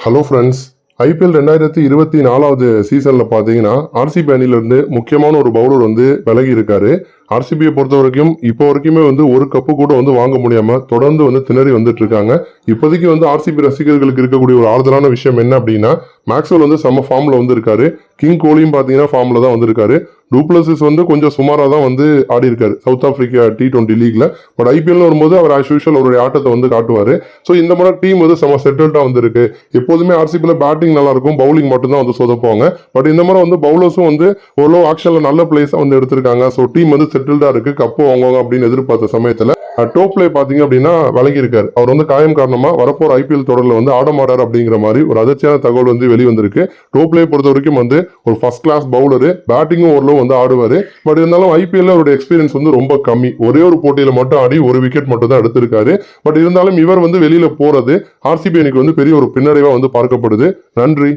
Hello friends IPL ரெண்டாயிரத்தி இருபத்தி நாலாவது சீசனில் பார்த்தீங்கன்னா ஆர்சிபி அணிலிருந்து முக்கியமான ஒரு பவுலர் வந்து விலகி இருக்காரு ஆர்சிபியை பொறுத்த வரைக்கும் இப்போ வரைக்குமே வந்து ஒரு கப்பு கூட வந்து வாங்க முடியாமல் தொடர்ந்து வந்து திணறி வந்துட்டு இருக்காங்க. இப்போதைக்கு வந்து ஆர்சிபி ரசிகர்களுக்கு இருக்கக்கூடிய ஒரு ஆறுதலான விஷயம் என்ன அப்படின்னா மேக்ஸ்வெல் வந்து செம்ம ஃபார்மில் வந்து இருக்காரு கிங் கோலியும் பார்த்தீங்கன்னா ஃபார்மில் தான் வந்திருக்காரு. டூப்ளசிஸ் வந்து கொஞ்சம் சுமாராக தான் வந்து ஆடி இருக்காரு சவுத் ஆஃப்ரிக்கா டி டுவெண்ட்டி லீக்ல பட் ஐபிஎல்னு வரும்போது அவர் ஆஸ் யூஷுவல் அவருடைய ஆட்டத்தை வந்து காட்டுவார். ஸோ இந்த மாதிரி டீம் வந்து செம செட்டில்டாக வந்திருக்கு. எப்போதுமே ஆர்சிபியில் பேட்டிங் நல்லா இருக்கும். பவுலிங் மட்டும்தான் வந்து சொதப்புவாங்க. பட் இந்த மாதிரி வந்து பவுலர்ஸும் வந்து ஓரளவு ஆக்ஷனில் நல்ல பிளேஸாக வந்து எடுத்திருக்காங்க. ஸோ டீம் வந்து செட்டில்டாக இருக்கு. கப்பு வாங்குவாங்க அப்படின்னு எதிர்பார்த்த சமயத்தில். டோப்லே பார்த்தீங்க அப்படின்னா விலகி இருக்காரு. அவர் வந்து காயம் காரணமாக வரப்போற ஐபிஎல் தொடரில் வந்து ஆட மாட்டார் அப்படிங்கிற மாதிரி ஒரு அதிர்ச்சியான தகவல் வந்து வெளிவந்திருக்கு. டோப்லே பொறுத்த வரைக்கும் வந்து ஒரு ஃபர்ஸ்ட் கிளாஸ் பவுலரு பேட்டிங்கும் ஓரளவு வந்து ஆடுவார். பட் இருந்தாலும் ஐபிஎல்ல அவருடைய எக்ஸ்பீரியன்ஸ் வந்து ரொம்ப கம்மி. ஒரே ஒரு போட்டியில் மட்டும் ஆடி ஒரு விக்கெட் மட்டும் தான் எடுத்திருக்காரு. பட் இருந்தாலும் இவர் வந்து வெளியில் போகிறது ஆர்சிபி அணிக்கு வந்து பெரிய ஒரு பின்னடைவாக வந்து பார்க்கப்படுது. நன்றி.